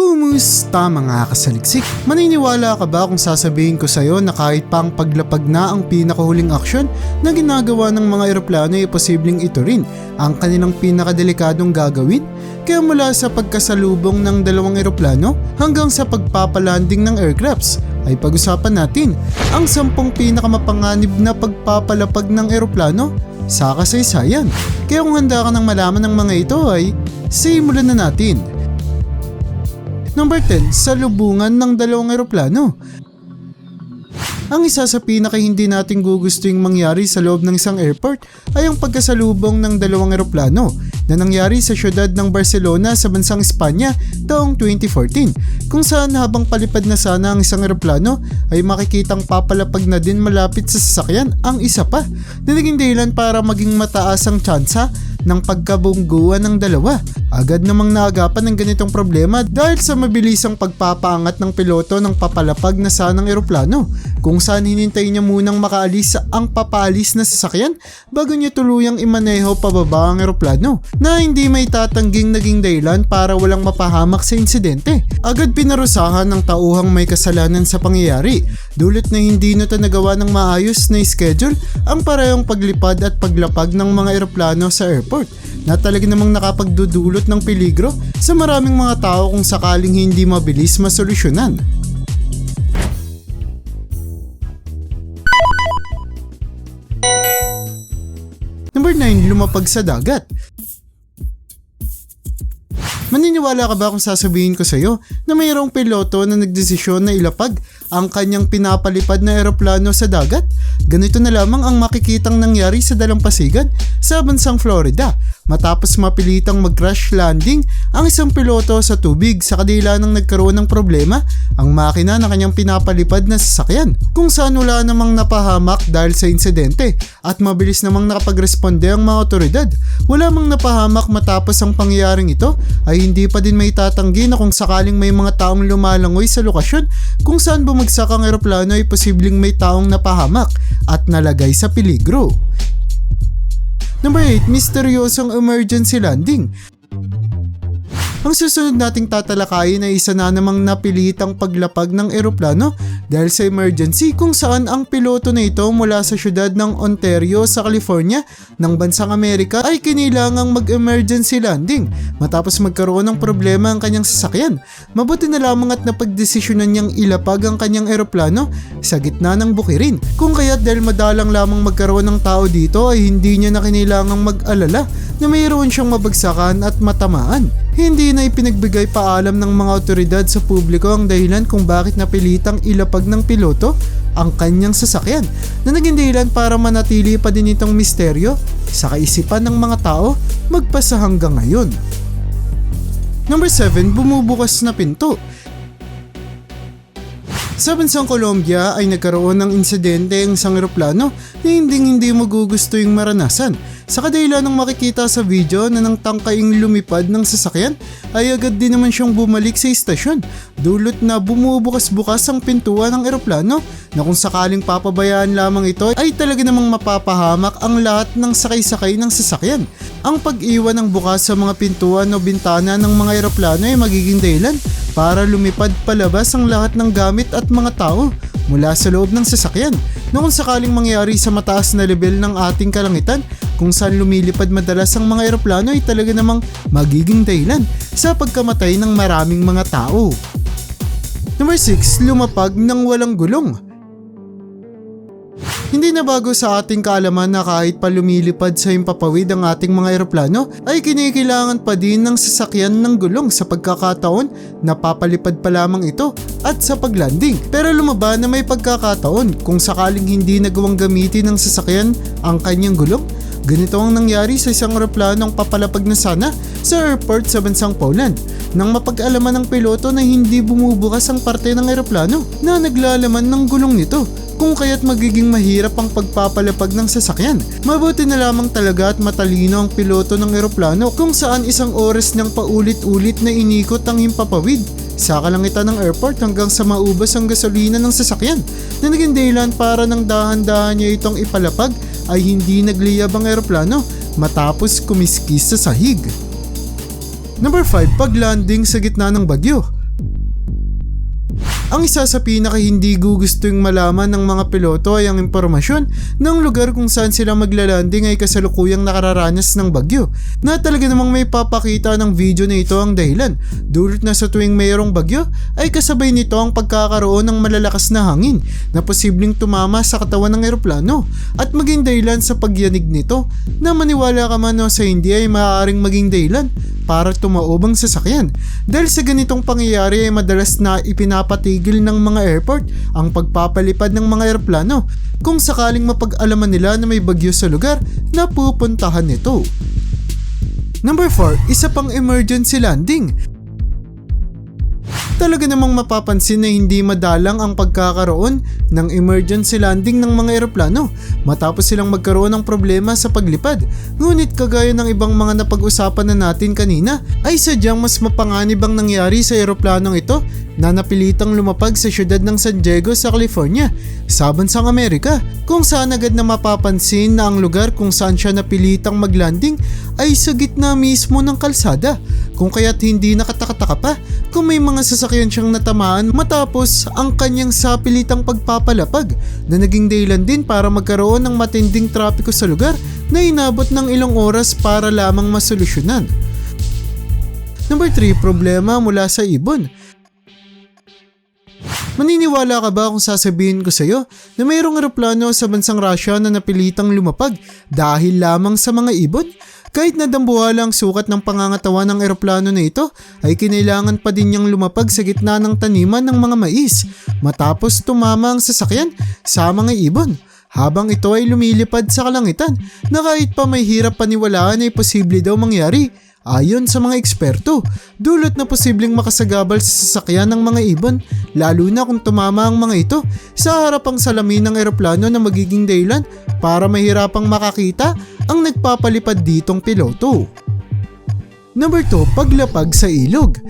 Kumusta mga kasaliksik? Maniniwala ka ba kung sasabihin ko sa'yo na kahit pa ang paglapag na ang pinakahuling aksyon na ginagawa ng mga eroplano ay posibleng ito rin ang kanilang pinakadelikadong gagawin? Kaya mula sa pagkasalubong ng dalawang eroplano hanggang sa pagpapalanding ng aircrafts ay pag-usapan natin ang sampung pinakamapanganib na pagpapalapag ng eroplano sa kasaysayan. Kaya kung handa ka ng malaman ng mga ito ay simulan na natin. Number 10, salubungan ng dalawang eroplano. Ang isa sa pinaka hindi natin gugustuhin mangyari sa loob ng isang airport ay ang pagkasalubong ng dalawang eroplano na nangyari sa syudad ng Barcelona sa bansang Espanya taong 2014 kung saan habang palipad na sana ang isang eroplano ay makikitang papalapag na din malapit sa sasakyan ang isa pa na naging dahilan para maging mataas ang tsansa ng pagkabungguan ng dalawa. Agad namang naagapan ng ganitong problema dahil sa mabilisang pagpapaangat ng piloto ng papalapag na sanang eroplano kung saan hinintay niya munang makaalis ang papalis na sasakyan bago niya tuluyang imaneho pababa ang eroplano na hindi may tatangging naging dahilan para walang mapahamak sa insidente. Agad pinarusahan ng tauhang may kasalanan sa pangyayari dulot na hindi na nagawa ng maayos na schedule ang parehong paglipad at paglapag ng mga eroplano sa airport na talaga namang nakapagdudulot ng peligro sa maraming mga tao kung sakaling hindi mabilis masolusyonan. Number 9, lumapag sa dagat. Maniniwala ka ba kung sasabihin ko sa'yo na mayroong piloto na nagdesisyon na ilapag ang kanyang pinapalipad na eroplano sa dagat? Ganito na lamang ang makikitang nangyari sa dalampasigan sa bansang Florida matapos mapilitang mag-crash landing ang isang piloto sa tubig sa kadila ng nagkaroon ng problema ang makina na kanyang pinapalipad na sasakyan kung saan wala namang napahamak dahil sa insidente at mabilis namang nakapagresponde ang mga otoridad. Wala mang napahamak matapos ang pangyayaring ito ay hindi pa din may tatanggi na kung sakaling may mga taong lumalangoy sa lokasyon kung saan bumagsak ang eroplano ay posibleng may taong napahamak at nalagay sa peligro. Number 8, misteryosong emergency landing. Ang susunod nating tatalakayin ay isa na namang napilitang paglapag ng eroplano dahil sa emergency kung saan ang piloto na ito mula sa syudad ng Ontario sa California ng bansang Amerika ay kinilangang mag-emergency landing matapos magkaroon ng problema ang kanyang sasakyan. Mabuti na lamang at napagdesisyonan niyang ilapag ang kanyang eroplano sa gitna ng bukirin kung kaya't dahil madalang lamang magkaroon ng tao dito ay hindi niya na kinilangang mag-alala na mayroon siyang mabagsakan at matamaan. Hindi na ipinagbigay paalam ng mga otoridad sa publiko ang dahilan kung bakit napilitang ilapag ng piloto ang kanyang sasakyan na naging dahilan para manatili pa din itong misteryo sa kaisipan ng mga tao magpasa hanggang ngayon. Number 7, bumubukas na pinto. Sa bansang Colombia ay nagkaroon ng insidente ang isang eroplano na hindi hindi magugusto yung maranasan. Sa kadahilan ng makikita sa video na nang tangkaing lumipad ng sasakyan ay agad din naman siyang bumalik sa istasyon. Dulot na bumubukas-bukas ang pintuan ng eroplano na kung sakaling papabayaan lamang ito ay talaga namang mapapahamak ang lahat ng sakay-sakay ng sasakyan. Ang pag-iwan ng bukas sa mga pintuan o bintana ng mga eroplano ay magiging dahilan para lumipad palabas ang lahat ng gamit at mga tao mula sa loob ng sasakyan na kung sakaling mangyari sa mataas na level ng ating kalangitan kung saan lumilipad madalas ang mga eroplano ay talaga namang magiging dahilan sa pagkamatay ng maraming mga tao. Number 6, lumapag ng walang gulong. Hindi na bago sa ating kaalaman na kahit pa lumilipad sa himpapawid ang ating mga eroplano ay kinikailangan pa din ng sasakyan ng gulong sa pagkakataon. Na papalipad pa lamang ito at sa paglanding. Pero lumaba na may pagkakataon kung sakaling hindi nagawang gamitin ng sasakyan ang kanyang gulong. Ganito ang nangyari sa isang eroplanong papalapag na sana sa airport sa bansang Poland. Nang mapag-alaman ng piloto na hindi bumubukas ang parte ng eroplano na naglalaman ng gulong nito kung kaya't magiging mahirap ang pagpapalapag ng sasakyan. Mabuti na lamang talaga at matalino ang piloto ng eroplano kung saan isang oras niyang paulit-ulit na inikot ang himpapawid sa kalangitan ng airport hanggang sa maubos ang gasolina ng sasakyan na naging dahilan para ng dahan-dahan niya itong ipalapag ay hindi nagliyab ang eroplano matapos kumiskis sa sahig. Number 5, paglanding sa gitna ng bagyo. Ang isa sa pinaka hindi gustong malaman ng mga piloto ay ang impormasyon ng lugar kung saan sila maglalanding ay kasalukuyang nakararanas ng bagyo na talaga namang may papakita ng video na ito ang dahilan. Dulot na sa tuwing mayroong bagyo ay kasabay nito ang pagkakaroon ng malalakas na hangin na posibleng tumama sa katawan ng eroplano at maging dahilan sa pagyanig nito na maniwala ka man o sa hindi ay maaaring maging dahilan para tumaob ang sasakyan. Dahil sa ganitong pangyayari ay madalas na ipinapatigil ng mga airport ang pagpapalipad ng mga eroplano kung sakaling mapag-alaman nila na may bagyo sa lugar na pupuntahan nito. Number 4, isa pang emergency landing. Talaga namang mapapansin na hindi madalang ang pagkakaroon ng emergency landing ng mga eroplano matapos silang magkaroon ng problema sa paglipad. Ngunit kagaya ng ibang mga napag-usapan na natin kanina ay sadyang mas mapanganib ang nangyari sa eroplanong ito na napilitang lumapag sa syudad ng San Diego sa California sa bansang Amerika kung saan agad na mapapansin na ang lugar kung saan siya napilitang maglanding ay sa gitna mismo ng kalsada kung kaya't hindi nakatakataka pa kung may mga sasakyan siyang natamaan matapos ang kanyang sapilitang pagpapalapag na naging dahilan din para magkaroon ng matinding trapiko sa lugar na inabot ng ilang oras para lamang masolusyonan. Number 3, problema mula sa ibon. Maniniwala ka ba kung sasabihin ko sa iyo na mayroong eroplano sa bansang Russia na napilitang lumapag dahil lamang sa mga ibon? Kahit nadambuhala ang sukat ng pangangatawan ng eroplano na ito, ay kinailangan pa din niyang lumapag sa gitna ng taniman ng mga mais matapos tumama ang sasakyan sa mga ibon. Habang ito ay lumilipad sa kalangitan na kahit pa may hirap paniwalaan ay posible daw mangyari Ayon sa mga eksperto, dulot na posibleng makasagabal sa sasakyan ng mga ibon, lalo na kung tumama ang mga ito sa harapang salamin ng eroplano na magiging dahilan para mahirapang makakita ang nagpapalipad ditong piloto. Number 2, paglapag sa ilog.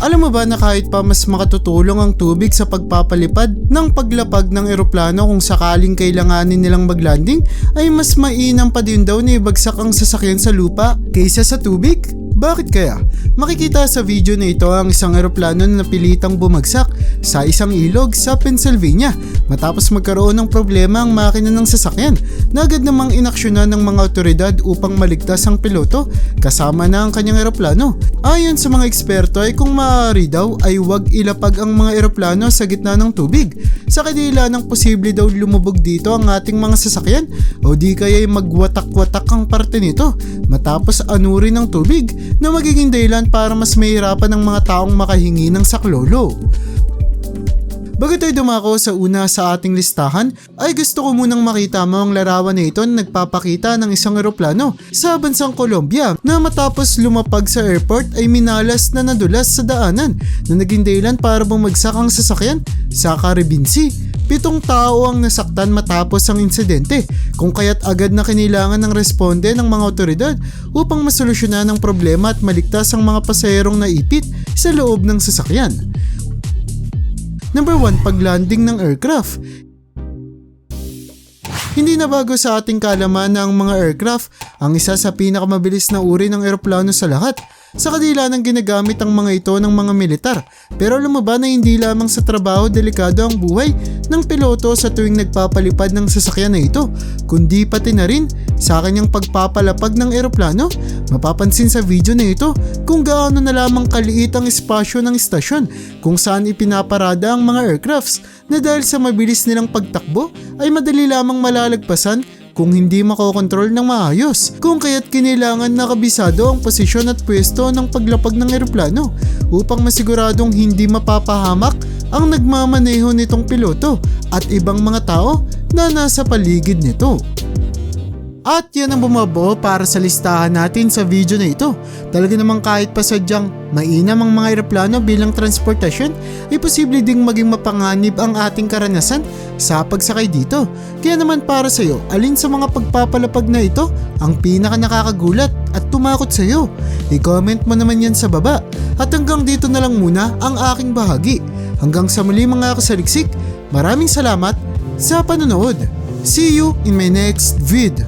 Alam mo ba na kahit pa mas makatutulong ang tubig sa pagpapalipad ng paglapag ng eroplano kung sakaling kailanganin nilang maglanding ay mas mainam pa din daw na ibagsak ang sasakyan sa lupa kaysa sa tubig? Bakit kaya? Makikita sa video na ito ang isang eroplano na napilitang bumagsak sa isang ilog sa Pennsylvania matapos magkaroon ng problema ang makina ng sasakyan na agad namang inaksyonan ng mga otoridad upang maligtas ang piloto kasama na ang kanyang eroplano. Ayon sa mga eksperto ay kung maaari daw ay huwag ilapag ang mga eroplano sa gitna ng tubig sa kadila ng posible daw lumubog dito ang ating mga sasakyan o di kaya ay magwatak-watak ang parte nito matapos anurin ng tubig na magiging dahilan para mas mahirapan ng mga taong makahingi ng saklolo. Bago tayo dumako sa una sa ating listahan, ay gusto ko munang makita mo ang larawan na ito na nagpapakita ng isang eroplano sa bansang Colombia na matapos lumapag sa airport ay minalas na nadulas sa daanan na naging dahilan para bumagsak ang sasakyan sa Caribbean Sea. Pitong tao ang nasaktan matapos ang insidente kung kaya't agad na kinilangan ng responde ng mga otoridad upang masolusyonan ang problema at maligtas ang mga pasaherong naipit sa loob ng sasakyan. Number 1, paglanding ng aircraft. Hindi na bago sa ating kalaman na ang mga aircraft ang isa sa pinakamabilis na uri ng eroplano sa lahat sa kadila ng ginagamit ang mga ito ng mga militar. Pero alam mo ba na hindi lamang sa trabaho delikado ang buhay ng piloto sa tuwing nagpapalipad ng sasakyan na ito, kundi pati na rin sa kanyang pagpapalapag ng eroplano. Mapapansin sa video na ito kung gaano na lamang kaliit ang espasyo ng istasyon kung saan ipinaparada ang mga aircrafts na dahil sa mabilis nilang pagtakbo ay madali lamang malalagpasan kung hindi makokontrol ng maayos. Kung kaya't kinailangan nakabisado ang posisyon at pwesto ng paglapag ng eroplano upang masiguradong hindi mapapahamak ang nagmamaneho nitong piloto at ibang mga tao na nasa paligid nito. At yan ang bumabuo para sa listahan natin sa video na ito. Talaga namang kahit pa sadyang mainam ang mga eroplano bilang transportasyon, ay posible ding maging mapanganib ang ating karanasan sa pagsakay dito. Kaya naman para sa iyo, alin sa mga pagpapalapag na ito ang pinaka nakakagulat at tumakot sa iyo? I-comment mo naman yan sa baba. At hanggang dito na lang muna ang aking bahagi. Hanggang sa muli mga kasaliksik, maraming salamat sa panonood. See you in my next vid.